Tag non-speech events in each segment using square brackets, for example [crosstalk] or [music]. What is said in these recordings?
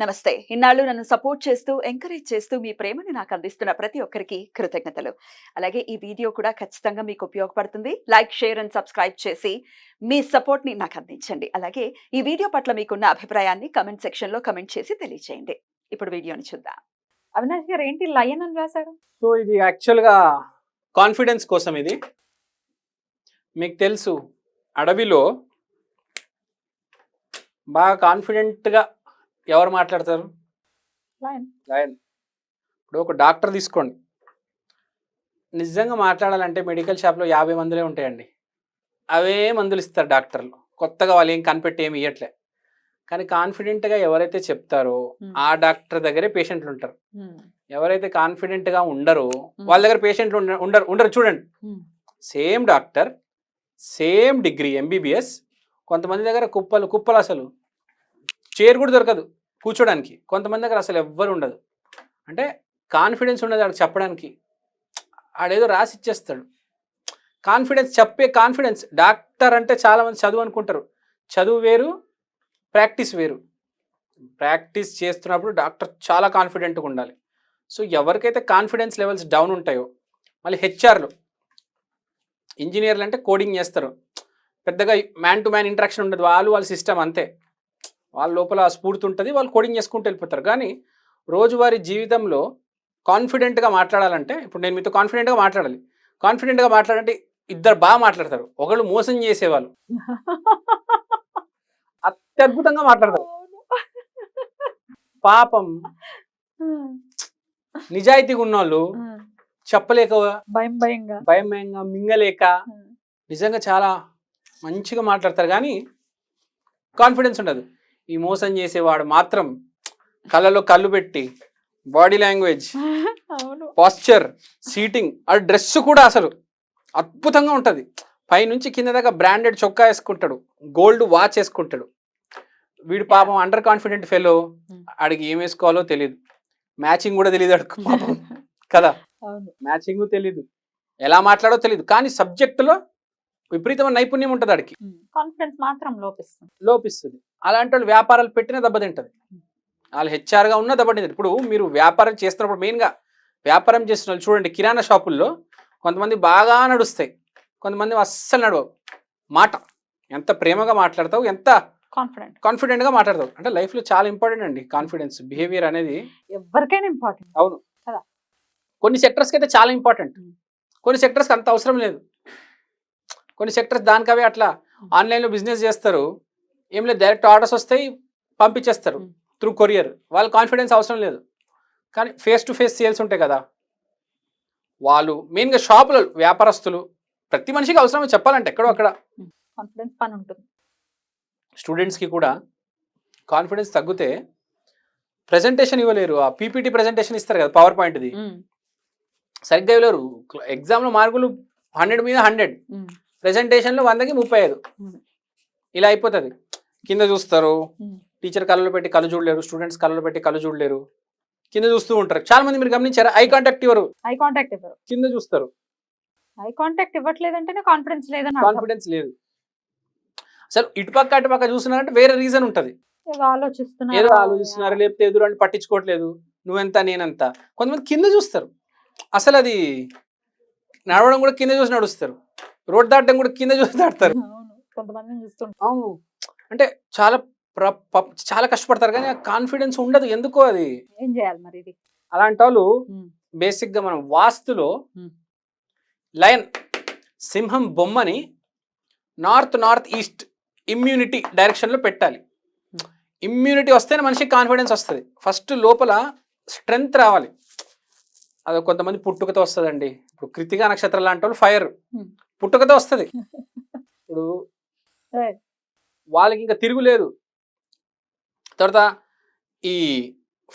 నమస్తే. ఇన్నాళ్ళు నన్ను సపోర్ట్ చేస్తూ ఎంకరేజ్ చేస్తూ మీ ప్రేమని నాకు అందిస్తున్న ప్రతి ఒక్కరికి కృతజ్ఞతలు. అలాగే ఈ వీడియో కూడా ఖచ్చితంగా మీకు ఉపయోగపడుతుంది. లైక్ షేర్ అండ్ సబ్స్క్రైబ్ చేసి మీ సపోర్ట్ని నాకు అందించండి. అలాగే ఈ వీడియో పట్ల మీకున్న అభిప్రాయాన్ని కమెంట్ సెక్షన్లో కమెంట్ చేసి తెలియజేయండి ఇప్పుడు వీడియోని చూద్దాం. అవినాష్ గారు ఏంటి లయన్ అని రాశారు? సో ఇది యాక్చువల్గా కాన్ఫిడెన్స్ కోసం ఇది. మీకు తెలుసు అడవిలో బాగా కాన్ఫిడెంట్గా ఎవరు మాట్లాడతారు? లయన్ ఇప్పుడు ఒక డాక్టర్ తీసుకోండి. నిజంగా మాట్లాడాలంటే మెడికల్ షాప్లో యాభై మందులే ఉంటాయండి. అవే మందులు ఇస్తారు డాక్టర్లు. కొత్తగా వాళ్ళు ఏం కనిపెట్టి ఏమి ఇవ్వట్లే కానీ కాన్ఫిడెంట్గా ఎవరైతే చెప్తారో Hmm. ఆ డాక్టర్ దగ్గరే పేషెంట్లు ఉంటారు. ఎవరైతే కాన్ఫిడెంట్గా ఉండరో వాళ్ళ దగ్గర పేషెంట్లు ఉండ- ఉండరు ఉండరు చూడండి. Same doctor same degree MBBS కొంతమంది దగ్గర కుప్పలు కుప్పలు అసలు. చైర్ కూడా దొరకదు కూర్చోడానికి. కొంతమంది దగ్గర అసలు ఎవ్వరు ఉండదు. అంటే కాన్ఫిడెన్స్ ఉండదు ఆడు చెప్పడానికి. ఆడేదో రాసి ఇచ్చేస్తాడు. కాన్ఫిడెన్స్ చెప్పే కాన్ఫిడెన్స్ డాక్టర్ అంటే చాలామంది చదువు అనుకుంటారు. చదువు వేరు ప్రాక్టీస్ వేరు. ప్రాక్టీస్ చేస్తున్నప్పుడు డాక్టర్ చాలా కాన్ఫిడెంట్గా ఉండాలి. సో ఎవరికైతే కాన్ఫిడెన్స్ లెవెల్స్ డౌన్ ఉంటాయో మళ్ళీ హెచ్ఆర్లు ఇంజనీర్లు అంటే కోడింగ్ చేస్తారు. పెద్దగా మ్యాన్ టు మ్యాన్ ఇంటరాక్షన్ ఉండదు. వాళ్ళు వాళ్ళ సిస్టమ్ అంతే. వాళ్ళ లోపల ఆ స్ఫూర్తి ఉంటుంది వాళ్ళు కోడింగ్ చేసుకుంటూ వెళ్ళిపోతారు. కానీ రోజువారీ జీవితంలో కాన్ఫిడెంట్గా మాట్లాడాలంటే ఇప్పుడు నేను మీతో కాన్ఫిడెంట్గా మాట్లాడాలి. కాన్ఫిడెంట్గా మాట్లాడంటే ఇద్దరు బాగా మాట్లాడతారు. ఒకళ్ళు మోసం చేసేవాళ్ళు. [laughs] అత్యద్భుతంగా మాట్లాడతారు. పాపం నిజాయితీగా ఉన్నోళ్ళు చెప్పలేక భయం భయంగా. భయం భయంగా మింగలేక నిజంగా చాలా మంచిగా మాట్లాడతారు. కానీ కాన్ఫిడెన్స్ ఉండదు. ఈ మోసం చేసేవాడు మాత్రం కళ్ళలో కళ్ళు పెట్టి బాడీ లాంగ్వేజ్ [laughs] పాస్చర్ సీటింగ్ ఆ డ్రెస్ కూడా అసలు అద్భుతంగా ఉంటుంది. పైనుంచి కింద దాకా బ్రాండెడ్ చొక్కా వేసుకుంటాడు గోల్డ్ వాచ్ వేసుకుంటాడు. వీడు పాపం అండర్ కాన్ఫిడెంట్ ఫెలో ఆడికి ఏం వేసుకోవాలో తెలియదు మ్యాచింగ్ కూడా తెలియదు ఆడికి పాపం. [laughs] కదా? మ్యాచింగ్ తెలీదు. ఎలా మాట్లాడో తెలియదు కానీ సబ్జెక్టులో విపరీతమైన నైపుణ్యం ఉంటుంది ఆడికి. కాన్ఫిడెన్స్ మాత్రం లోపిస్తుంది. లోపిస్తుంది. అలాంటి వాళ్ళు వ్యాపారాలు పెట్టిన దెబ్బతింటది వాళ్ళు హెచ్ఆర్గా ఉన్న దెబ్బతింటది ఇప్పుడు మీరు వ్యాపారం చేస్తున్నప్పుడు మెయిన్గా వ్యాపారం చేస్తున్న వాళ్ళు చూడండి కిరాణా షాపుల్లో కొంతమంది బాగా నడుస్తాయి. కొంతమంది అస్సలు నడవవు. మాట. ఎంత ప్రేమగా మాట్లాడతావు ఎంత కాన్ఫిడెంట్ కాన్ఫిడెంట్గా మాట్లాడతావు. అంటే లైఫ్లో చాలా ఇంపార్టెంట్ అండి కాన్ఫిడెన్స్ బిహేవియర్ అనేది ఎవరికైనా ఇంపార్టెంట్. అవును. కదా. కొన్ని సెక్టర్స్కి అయితే చాలా ఇంపార్టెంట్. కొన్ని సెక్టర్స్కి అంత అవసరం లేదు. కొన్ని సెక్టర్స్ దానికవే అట్లా ఆన్లైన్లో బిజినెస్ చేస్తారు. ఏం లేదు డైరెక్ట్ ఆర్డర్స్ వస్తాయి పంపించేస్తారు. త్రూ కొరియర్ వాళ్ళ కాన్ఫిడెన్స్ అవసరం లేదు. కానీ ఫేస్ టు ఫేస్ సేల్స్ ఉంటాయి కదా. వాళ్ళు మెయిన్గా షాపులు వ్యాపారస్తులు ప్రతి మనిషికి అవసరమే చెప్పాలంటే ఎక్కడో అక్కడ. కాన్ఫిడెన్స్ పని ఉంటుంది. స్టూడెంట్స్కి కూడా కాన్ఫిడెన్స్ తగ్గితే ప్రజెంటేషన్ ఇవ్వలేరు. ఆ పీపీటీ ప్రజెంటేషన్ ఇస్తారు కదా పవర్ పాయింట్ది సరిగ్గా ఇవ్వలేరు. ఎగ్జామ్లో మార్కులు హండ్రెడ్ మీద హండ్రెడ్ ప్రెజెంటేషన్లో వందకి ముప్పై ఐదు. Hmm. ఇలా అయిపోతుంది. కింద చూస్తారు. టీచర్ కళ్ళలో పెట్టి కళ్ళు చూడలేరు స్టూడెంట్స్ కళ్ళలో పెట్టి కళ్ళు చూడలేరు. కింద చూస్తూ ఉంటారు. చాలా మంది మీరు గమనించారా? ఐ కాంటాక్ట్ ఇవ్వరు. ఐ కాంటాక్ట్ ఇవ్వరు. కింద చూస్తారు. ఐ కాంటాక్ట్ ఇవ్వట్లేదంటేనే కాన్ఫిడెన్స్ లేదని అర్థం. కాన్ఫిడెన్స్ లేదు. అసలు ఇటుపక్క అటుపక్క చూస్తున్నారంటే వేరే రీజన్ ఉంటది. ఏదో ఆలోచిస్తున్నారు. ఏదో ఆలోచిస్తున్నారు లేకపోతే ఎదురు అని పట్టించుకోవట్లేదు. నువ్వెంత నేనంత? కొంతమంది కింద చూస్తారు. అసలు అది నడవడం కూడా కింద చూసి నడుస్తారు. రోడ్ దాటడం కూడా కింద చూసి దాటుతారు. చూస్తుంటాం అవును. అంటే చాలా చాలా కష్టపడతారు కానీ కాన్ఫిడెన్స్ ఉండదు ఎందుకో అది ఏం చేయాలి మరి ఇది అలాంటి వాళ్ళు Hmm. బేసిక్గా మనం వాస్తులో. లయన్ సింహం బొమ్మని నార్త్ నార్త్ ఈస్ట్ ఇమ్యూనిటీ డైరెక్షన్లో పెట్టాలి. ఇమ్యూనిటీ వస్తేనే మనిషికి కాన్ఫిడెన్స్ వస్తుంది ఫస్ట్ లోపల స్ట్రెంగ్త్ రావాలి అది కొంతమంది పుట్టుకతో వస్తుందండి ఇప్పుడు కృతికా నక్షత్రం లాంటి వాళ్ళు ఫైర్. పుట్టుకతో వస్తుంది [laughs] ఇప్పుడు. వాళ్ళకి ఇంకా తిరుగులేదు తర్వాత ఈ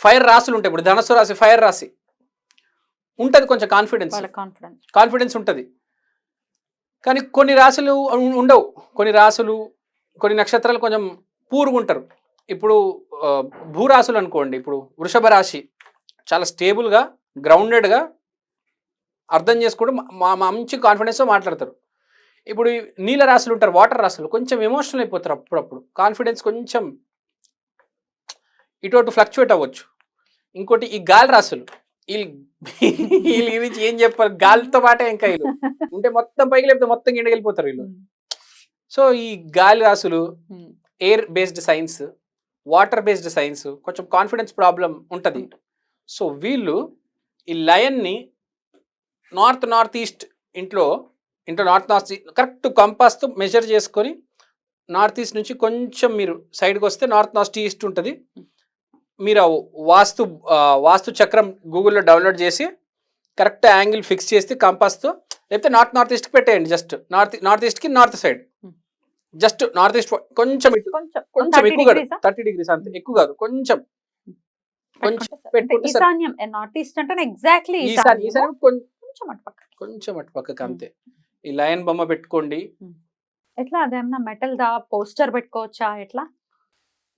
ఫైర్ రాసులు ఉంటాయి ఇప్పుడు ధనస్సు రాశి ఫైర్ రాశి ఉంటుంది కొంచెం కాన్ఫిడెన్స్ కాన్ఫిడెన్స్ కాన్ఫిడెన్స్ ఉంటుంది. కానీ కొన్ని రాశులు ఉండవు. కొన్ని రాశులు కొన్ని నక్షత్రాలు కొంచెం పూరుగా ఉంటారు. ఇప్పుడు భూరాశులు అనుకోండి ఇప్పుడు వృషభ రాశి చాలా స్టేబుల్గా గ్రౌండెడ్గా అర్థం చేసుకోవడం మా మా మంచి కాన్ఫిడెన్స్తో మాట్లాడతారు. ఇప్పుడు నీల రాశులు ఉంటారు వాటర్ రాశులు కొంచెం ఎమోషనల్ అయిపోతారు అప్పుడప్పుడు. కాన్ఫిడెన్స్ కొంచెం ఇటు అటు ఫ్లక్చువేట్ అవ్వచ్చు. ఇంకోటి ఈ గాలి రాసులు వీళ్ళు [laughs] వీళ్ళు గురించి ఏం చెప్పారు గాలితో పాటే ఇంకా వీళ్ళు. ఉంటే మొత్తం పైకి లేకపోతే మొత్తం కిందకి వెళ్ళిపోతారు వీళ్ళు. సో ఈ గాలి రాసులు air based signs water based signs కొంచెం కాన్ఫిడెన్స్ ప్రాబ్లం ఉంటుంది. సో వీళ్ళు ఈ లయన్ని నార్త్ నార్త్ ఈస్ట్ ఇంట్లో ఇంట్లో నార్త్ నార్త్ కరెక్ట్ కంపాస్తో మెజర్ చేసుకొని నార్త్ ఈస్ట్ నుంచి కొంచెం మీరు సైడ్కి వస్తే నార్త్ నార్త్ ఈస్ట్ ఉంటుంది. మీరు వాస్తు వాస్తు చక్రం గూగుల్లో డౌన్లోడ్ చేసి కరెక్ట్ యాంగిల్ ఫిక్స్ చేసి కంపాస్తో లేకపోతే నార్త్ నార్త్ ఈస్ట్కి పెట్టేయండి just. North north ఈస్ట్కి north side. Hmm. Just north east కొంచెం కొంచెం కొంచెం 30 ఎక్కువ కాదు? థర్టీ డిగ్రీస్ అంతే ఎక్కువ కాదు కొంచెం. కొంచెం సరే. ఈశాన్యం నార్త్ ఈస్ట్ అంటే ఎగ్జాక్ట్లీ కొంచెం అటు పక్క కొంచెం అటు పక్కకి అంతే. ఈ లయన్ బొమ్మ పెట్టుకోండి. ఎట్లా? అదేమన్నా మెటల్ దా పోస్టర్ పెట్టుకోవచ్చా? ఎట్లా?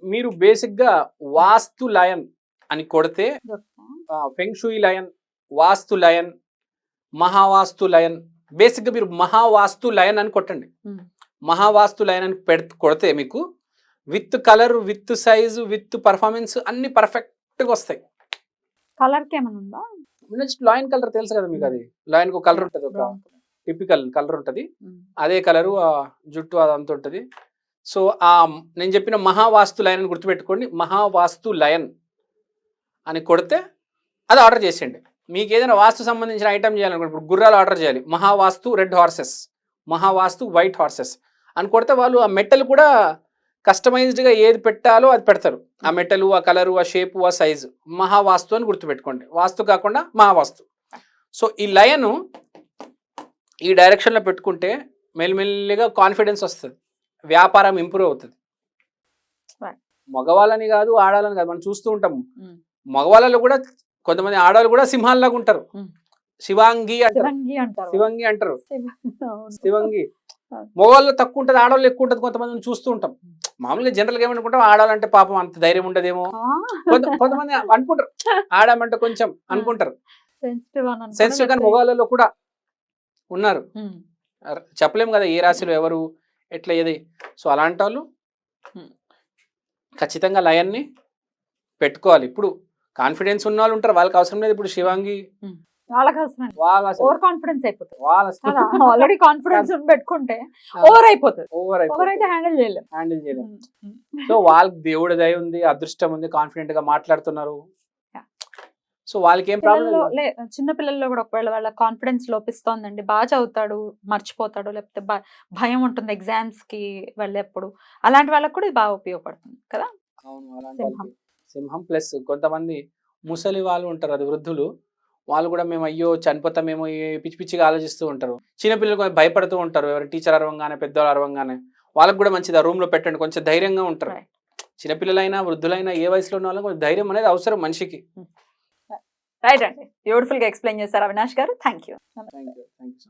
మీరు బేసిక్గా వాస్తు లయన్ అని కొడితే? Feng shui lion vastu lion Mahavastu lion బేసిక్గా మీరు మహావాస్తు లయన్ అని కొట్టండి. మహావాస్తు లయన్ అని పెడ్ కొడితే మీకు with colour with size with performance అన్ని పర్ఫెక్ట్గా వస్తాయి. కలర్కి ఏమైనా ఉందా? నెక్స్ట్ లాయన్ కలర్ తెలుసు కదా మీకు అది. లాయన్కు కలర్ ఉంటుంది ఒక. టిపికల్ కలర్ ఉంటుంది. అదే కలరు ఆ జుట్టు అదంతా ఉంటుంది. సో ఆ నేను చెప్పిన మహావాస్తు లయన్ అని గుర్తుపెట్టుకోండి. మహావాస్తు లయన్ అని కొడితే అది ఆర్డర్ చేసేయండి. మీకు ఏదైనా వాస్తు సంబంధించిన ఐటమ్ చేయాలనుకోండి ఇప్పుడు గుర్రాలు ఆర్డర్ చేయాలి. Mahavastu red horses Mahavastu white horses అని కొడితే వాళ్ళు ఆ మెటల్ కూడా కస్టమైజ్డ్గా ఏది పెట్టాలో అది పెడతారు. ఆ మెటల్ ఆ కలరు ఆ షేపు ఆ సైజు మహావాస్తు అని గుర్తుపెట్టుకోండి. వాస్తు కాకుండా మహావాస్తు. సో ఈ లయను ఈ డైరెక్షన్లో పెట్టుకుంటే మెల్లిమెల్లిగా కాన్ఫిడెన్స్ వస్తుంది. వ్యాపారం ఇంప్రూవ్ అవుతుంది. మగవాళ్ళని కాదు ఆడాలని కాదు మనం చూస్తూ ఉంటాము. Mm. మగవాళ్ళలో కూడా కొంతమంది ఆడవాళ్ళు కూడా సింహాల్లాగా ఉంటారు. Mm. శివాంగి అంటారు. శివంగి అంటారు. శివంగి. మగవాళ్ళు తక్కువ ఉంటుంది ఆడవాళ్ళు ఎక్కువ ఉంటుంది కొంతమందిని చూస్తూ ఉంటాం. మామూలుగా జనరల్గా ఏమనుకుంటాం ఆడాలంటే పాపం అంత ధైర్యం ఉండదేమో. కొంతమంది అనుకుంటారు. [laughs] ఆడామంటే కొంచెం అనుకుంటారు. సెన్సిటివ్ కానీ మగవాళ్ళలో కూడా ఉన్నారు. చెప్పలేము కదా ఏ రాశిలో ఎవరు ఎట్లా ఏది. సో అలాంటి వాళ్ళు. ఖచ్చితంగా లయన్ని పెట్టుకోవాలి. ఇప్పుడు కాన్ఫిడెన్స్ ఉన్న వాళ్ళు ఉంటారు. వాళ్ళకి అవసరం లేదు ఇప్పుడు శివాంగి వాళ్ళకి అవసరం వాళ్ళ అసలు- ఓవర్ కాన్ఫిడెన్స్ అయిపోతుంది. వాళ్ళ కదా? ఆల్రెడీ కాన్ఫిడెన్స్ పెట్టుకుంటే ఓవర్ అయిపోతుంది. ఓవర్ ఓవర్ అయితే హ్యాండిల్ హ్యాండిల్. సో వాళ్ళకి దేవుడి దయ ఉంది అదృష్టం ఉంది కాన్ఫిడెంట్గా మాట్లాడుతున్నారు. సో వాళ్ళకి ఏం ప్రాబ్లం చిన్న పిల్లల్లో కూడా ఒకవేళ వాళ్ళ కాన్ఫిడెన్స్ లోపిస్తోందండి బాగా చదువుతాడు మర్చిపోతాడు లేకపోతే భయం ఉంటుంది ఎగ్జామ్స్కి వెళ్ళేప్పుడు అలాంటి వాళ్ళకి కూడా ఇది బాగా ఉపయోగపడుతుంది కదా? అవును సింహం. ప్లస్ కొంతమంది ముసలి వాళ్ళు ఉంటారు అది వృద్ధులు. వాళ్ళు కూడా మేము అయ్యో చనిపోతామేమో పిచ్చి పిచ్చిగా ఆలోచిస్తూ ఉంటారు. చిన్నపిల్లలు కొంచెం భయపడుతూ ఉంటారు ఎవరు టీచర్ అరవంగానే పెద్దవాళ్ళు అరవంగానే. వాళ్ళకి కూడా మంచిది ఆ రూమ్లో పెట్టండి కొంచెం ధైర్యంగా ఉంటారు. చిన్నపిల్లలైనా వృద్ధులైనా ఏ వయసులో ఉన్న వాళ్ళకి కొంచెం ధైర్యం అనేది అవసరం మనిషికి. రైట్ అండి బ్యూటిఫుల్గా ఎక్స్ప్లెయిన్ చేశారు అవినాష్ గారు. Thank you thank you